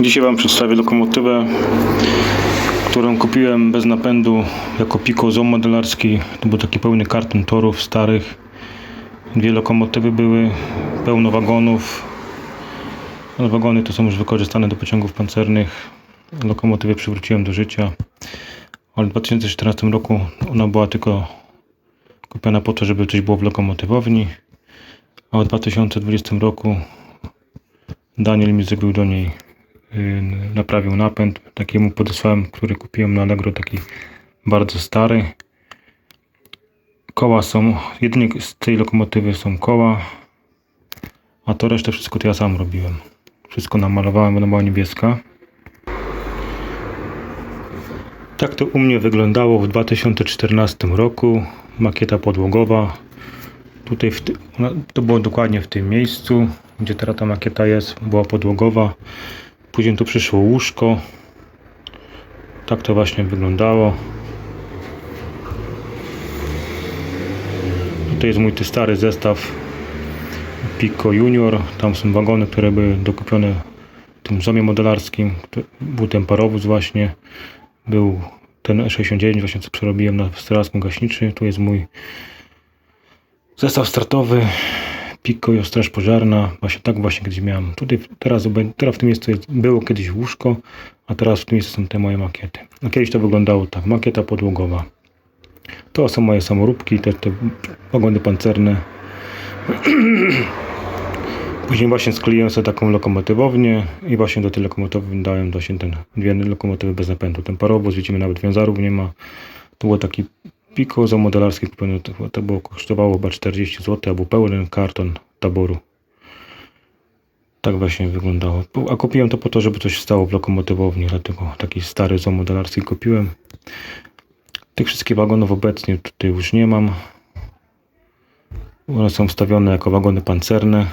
Dzisiaj Wam przedstawię lokomotywę, którą kupiłem bez napędu jako Pico Zoom modelarski. To był taki pełny karton torów starych. Dwie lokomotywy były, pełno wagonów. Wagony to są już wykorzystane do pociągów pancernych. Lokomotywy przywróciłem do życia. Ale w 2014 roku ona była tylko kupiona po to, żeby coś było w lokomotywowni. A w 2020 roku Daniel mi zrobił do niej, yy, naprawił napęd. Takiemu podesłałem, który kupiłem na Allegro, taki bardzo stary. Koła są, jedynie z tej lokomotywy są koła, a to resztę wszystko to ja sam robiłem. Wszystko namalowałem, ona była niebieska. Tak to u mnie wyglądało w 2014 roku. Makieta podłogowa. Tutaj w to było dokładnie w tym miejscu, gdzie teraz ta makieta jest, była podłogowa. Później tu przyszło łóżko. Tak to właśnie wyglądało. Tutaj jest mój stary zestaw Pico Junior. Tam są wagony, które były dokupione w tym zomie modelarskim. Był ten parowóz właśnie. Był ten E69 właśnie co przerobiłem na strażacką gaśniczy. Tu jest mój Zestaw startowy, Pico i straż pożarna. Właśnie tak właśnie kiedyś miałem. Tutaj teraz, teraz w tym miejscu było kiedyś łóżko, a teraz w tym miejscu są te moje makiety. A kiedyś to wyglądało tak, makieta podłogowa. To są moje samoróbki, te, te wagony pancerne. Później właśnie skleiłem sobie taką lokomotywownię i właśnie do tej lokomotywy dałem właśnie ten, dwie lokomotywy bez napędu. Ten parowóz, widzimy nawet wiązarów nie ma. To był taki Pico za modelarski kupiony, to, było kosztowało chyba 40 zł, albo pełen karton taboru. Tak właśnie wyglądało. A kupiłem to po to, żeby coś stało w lokomotywowni, dlatego taki stary za modelarski kupiłem. Tych wszystkich wagonów obecnie tutaj już nie mam. One są wstawione jako wagony pancerne.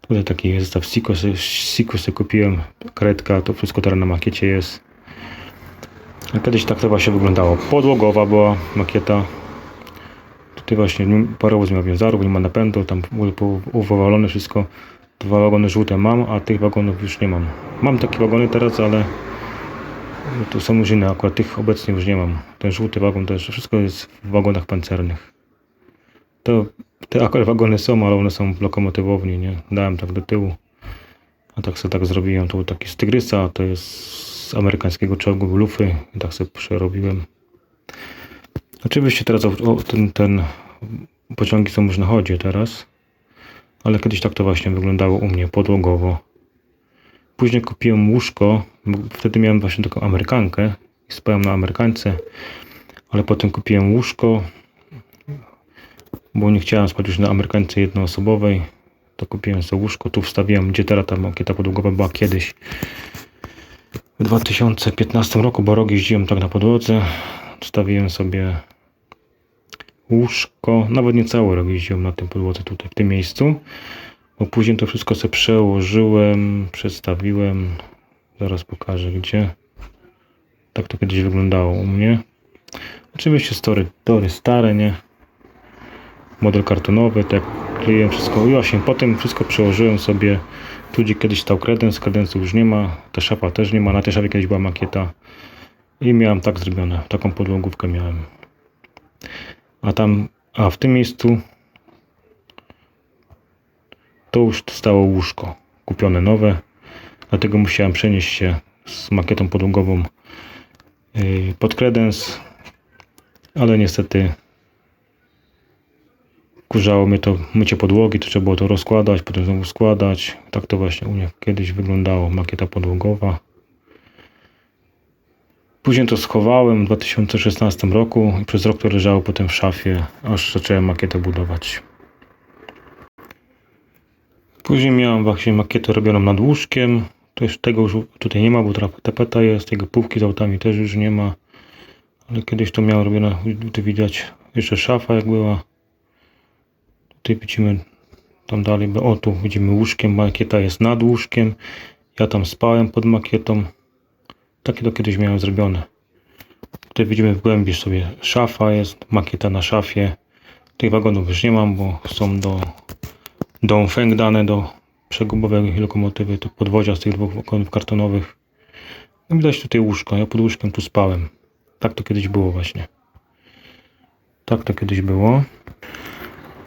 Tutaj taki zestaw Siko, se- Siko sobie kupiłem, kredka, to wszystko teraz na makiecie jest. Kiedyś tak to właśnie wyglądało. Podłogowa była makieta. Tutaj właśnie nie- parowóz ma wiązarów, nie ma napędu, tam uwalone wszystko. Dwa wagony żółte mam, a tych wagonów już nie mam. Mam takie wagony teraz, ale to są już inne, akurat tych obecnie już nie mam. Ten żółty wagon jeszcze wszystko jest w wagonach pancernych. To te akurat wagony są, ale one są lokomotywowni, nie? Dałem tak do tyłu. A tak sobie tak zrobiłem. To był taki z Tygrysa, to jest z amerykańskiego czołgu lufy. Tak sobie przerobiłem. Oczywiście teraz o, ten, ten pociągi są już na chodzie teraz. Ale kiedyś tak to właśnie wyglądało u mnie podłogowo. Później kupiłem łóżko. Wtedy miałem właśnie taką amerykankę. I spałem na amerykance. Ale potem kupiłem łóżko. Bo nie chciałem spać już na amerykance jednoosobowej. To kupiłem sobie łóżko. Tu wstawiłem, gdzie teraz ta makieta podłogowa była kiedyś. W 2015 roku, bo rok jeździłem tak na podłodze. Wstawiłem sobie łóżko. Nawet nie cały rok jeździłem na tym podłodze tutaj, w tym miejscu. Bo później to wszystko sobie przełożyłem, przestawiłem. Zaraz pokażę gdzie. Tak to kiedyś wyglądało u mnie. Oczywiście story, tory stare, nie? Model kartonowy, tak kleiłem wszystko. I właśnie potem wszystko przełożyłem sobie tu, gdzie kiedyś stał kredens, kredensu już nie ma, ta szafa też nie ma, na tej szafie kiedyś była makieta i miałem tak zrobione, taką podłogówkę miałem. A tam, a w tym miejscu to już stało łóżko, kupione nowe, dlatego musiałem przenieść się z makietą podłogową yy, pod kredens, ale niestety Kurzało mnie to mycie podłogi, to trzeba było to rozkładać, potem znowu składać. Tak to właśnie u mnie kiedyś wyglądało, makieta podłogowa. Później to schowałem w 2016 roku i przez rok to leżało potem w szafie, aż zacząłem makietę budować. Później miałem właśnie makietę robioną nad łóżkiem. To już tego już tutaj nie ma, bo tapeta jest, tego półki z autami też już nie ma. Ale kiedyś to miałem robione, tu widać jeszcze szafa jak była. Tutaj widzimy tam dalej, o tu widzimy łóżkiem, makieta jest nad łóżkiem. Ja tam spałem pod makietą. Takie to kiedyś miałem zrobione. Tutaj widzimy w głębi sobie szafa jest, makieta na szafie. Tych wagonów już nie mam, bo są do Dongfeng dane do przegubowe lokomotywy, to podwozia z tych dwóch wagonów kartonowych. No widać tutaj łóżko, ja pod łóżkiem tu spałem. Tak to kiedyś było właśnie. Tak to kiedyś było.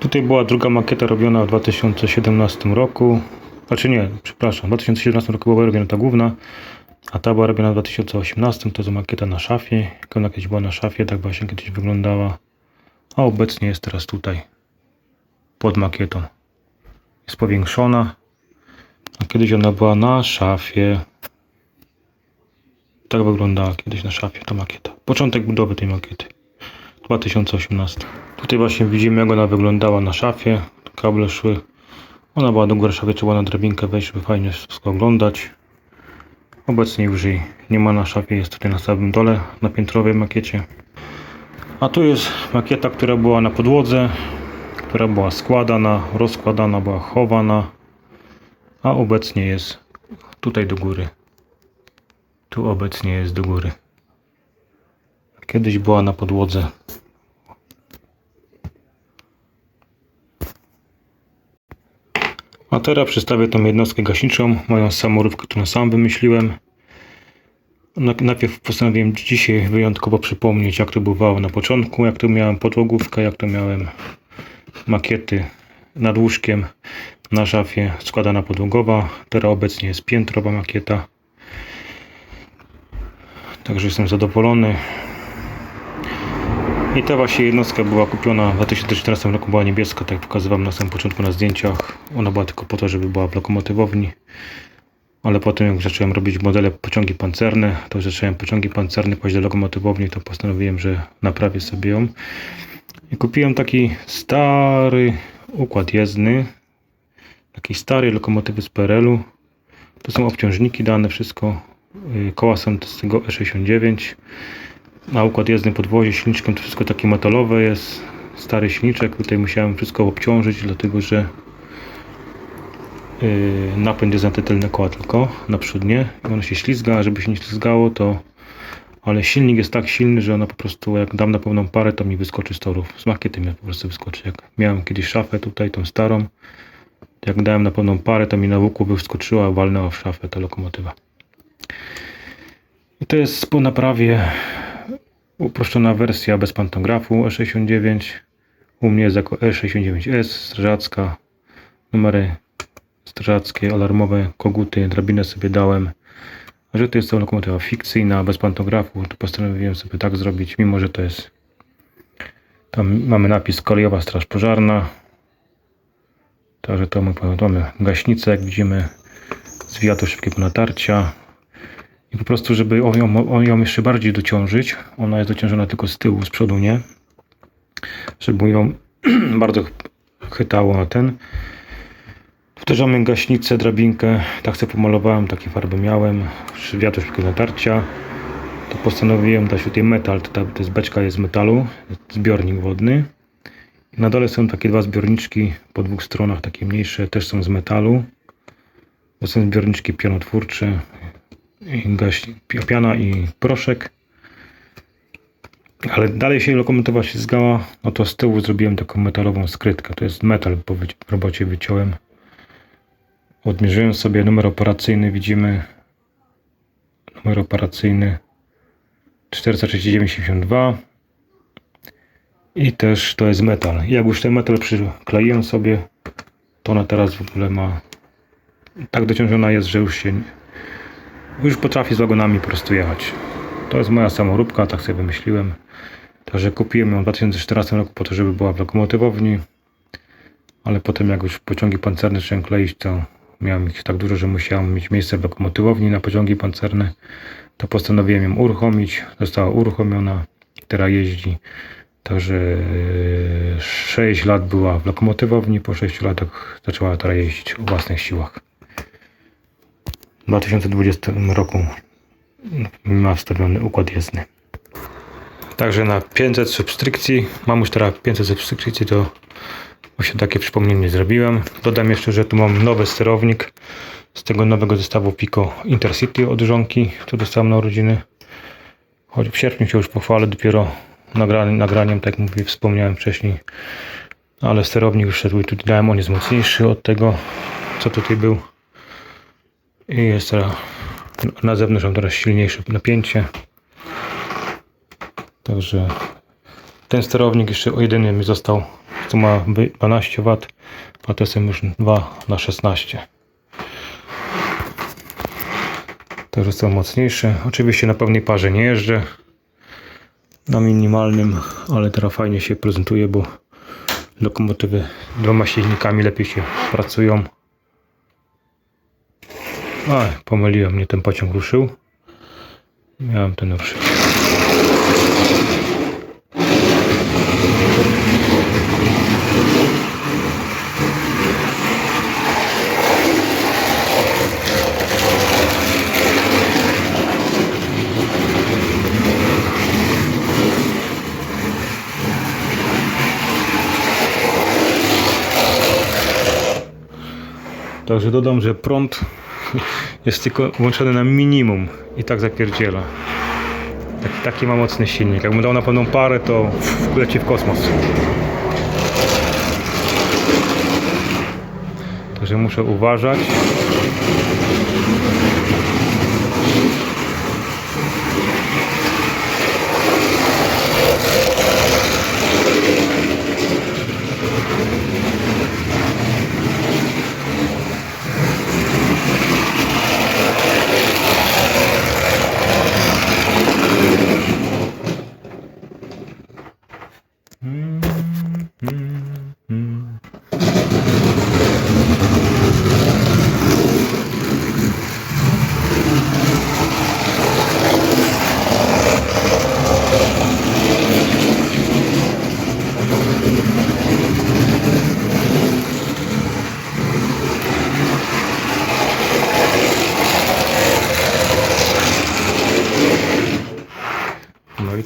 Tutaj była druga makieta robiona w 2017 roku. Znaczy nie, przepraszam, w 2017 roku była robiona ta główna, a ta była robiona w 2018. To jest makieta na szafie. Jak ona kiedyś była na szafie, tak właśnie kiedyś wyglądała. A obecnie jest teraz tutaj, pod makietą. Jest powiększona. A kiedyś ona była na szafie. Tak wyglądała kiedyś na szafie ta makieta. Początek budowy tej makiety. 2018. Tutaj właśnie widzimy jak ona wyglądała na szafie. Kable szły. Ona była do góry szafy, trzeba na drabinkę wejść, żeby fajnie wszystko oglądać. Obecnie już jej nie ma na szafie, jest tutaj na samym dole, na piętrowej makiecie. A tu jest makieta, która była na podłodze, która była składana, rozkładana, była chowana, a obecnie jest tutaj do góry. Tu obecnie jest do góry. Kiedyś była na podłodze. A teraz przedstawię tą jednostkę gaśniczą, moją samorówkę, którą sam wymyśliłem. Na- Najpierw postanowiłem dzisiaj wyjątkowo przypomnieć, jak to bywało na początku, jak to miałem podłogówkę, jak to miałem makiety nad łóżkiem, na szafie składana podłogowa. Teraz obecnie jest piętrowa makieta. Także jestem zadowolony. I ta właśnie jednostka była kupiona w 2014 roku, była niebieska, tak pokazywałem na samym początku na zdjęciach. Ona była tylko po to, żeby była w lokomotywowni. Ale potem jak zacząłem robić modele pociągi pancerne, to zacząłem pociągi pancerne kłaść do lokomotywowni, to postanowiłem, że naprawię sobie ją. I kupiłem taki stary układ jezdny, taki stary lokomotywy z PRL-u. To są obciążniki dane, wszystko. Y, Koła są z tego E69. Na układ jezdny podwozie silniczkiem to wszystko takie metalowe jest. Stary silniczek, tutaj musiałem wszystko obciążyć, dlatego że yy, napęd jest na te tylne koła tylko, naprzód nie. I ono się ślizga, a żeby się nie ślizgało to... Ale silnik jest tak silny, że ona po prostu jak dam na pełną parę to mi wyskoczy z torów. Z makiety mi po prostu wyskoczy. Jak miałem kiedyś szafę tutaj, tą starą. Jak dałem na pełną parę to mi na łuku wyskoczyła, walnęła w szafę ta lokomotywa. I to jest po naprawie uproszczona wersja bez pantografu E69. U mnie jest jako E69S, strażacka. Numery strażackie, alarmowe, koguty, drabinę sobie dałem. A że to jest lokomotywa fikcyjna, bez pantografu, to postanowiłem sobie tak zrobić, mimo że to jest tam mamy napis kolejowa straż pożarna. Także to mamy, mamy gaśnicę, jak widzimy, zwijato szybkiego natarcia. I po prostu, żeby ją, ją, jeszcze bardziej dociążyć, ona jest dociążona tylko z tyłu, z przodu nie. Żeby ją bardzo ch- chytało na ten. Powtarzamy gaśnicę, drabinkę. Tak sobie pomalowałem, takie farby miałem. Wiatr szybkiego natarcia. To postanowiłem dać tutaj metal. To, ta, to jest beczka jest z metalu, zbiornik wodny. Na dole są takie dwa zbiorniczki po dwóch stronach, takie mniejsze, też są z metalu. To są zbiorniczki pionotwórcze, gaś, pi- piana i proszek. Ale dalej się lokomotywa się zgała, no to z tyłu zrobiłem taką metalową skrytkę. To jest metal, bo w robocie wyciąłem. Odmierzyłem sobie numer operacyjny, widzimy numer operacyjny 43972 i też to jest metal. Jak już ten metal przykleiłem sobie, to ona teraz w ogóle ma tak dociążona jest, że już się już potrafi z wagonami po prostu jechać. To jest moja samoróbka, tak sobie wymyśliłem. Także kupiłem ją w 2014 roku po to, żeby była w lokomotywowni. Ale potem jak już pociągi pancerne zacząłem kleić, to miałem ich tak dużo, że musiałem mieć miejsce w lokomotywowni na pociągi pancerne. To postanowiłem ją uruchomić. Została uruchomiona. Teraz jeździ. Także 6 lat była w lokomotywowni. Po 6 latach zaczęła teraz jeździć o własnych siłach. W 2020 roku ma wstawiony układ jezdny. Także na 500 subskrypcji, mam już teraz 500 subskrypcji, to właśnie takie przypomnienie zrobiłem. Dodam jeszcze, że tu mam nowy sterownik z tego nowego zestawu Pico Intercity od żonki, który dostałem na urodziny. Choć w sierpniu się już pochwalę dopiero nagraniem, nagraniem tak jak mówię, wspomniałem wcześniej. Ale sterownik już szedł i tutaj dałem, on jest mocniejszy od tego co tutaj był. I jest teraz na zewnątrz mam teraz silniejsze napięcie. Także ten sterownik jeszcze o jedyny mi został, co ma by- 12 W, a to są już 2 na 16. Także są mocniejsze. Oczywiście na pełnej parze nie jeżdżę. Na minimalnym, ale teraz fajnie się prezentuje, bo lokomotywy dwoma silnikami lepiej się pracują. A, pomyliłem mnie, ten pociąg ruszył. Miałem ten ruszył. Także dodam, że prąd jest tylko włączony na minimum i tak zapierdziela. Tak, taki ma mocny silnik. Jakbym dał na pełną parę, to leci w kosmos. Także muszę uważać.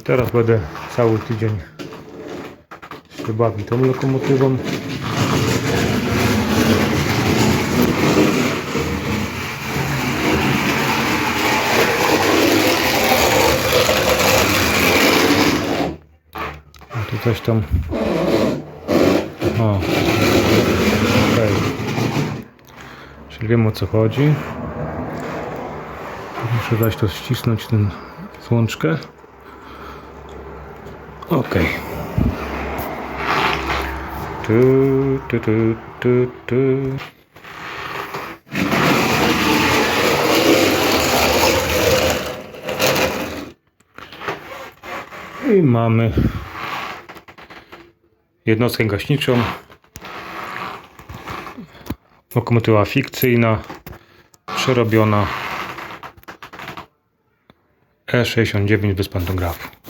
Teraz będę cały tydzień się bawił tą lokomotywą. A tu coś tam. O. Okej. Czyli wiem o co chodzi. Muszę dać to ścisnąć ten złączkę. Okej. Tu, tu, tu, tu, tu. I mamy jednostkę gaśniczą. Lokomotywa fikcyjna, przerobiona E69 bez pantografu.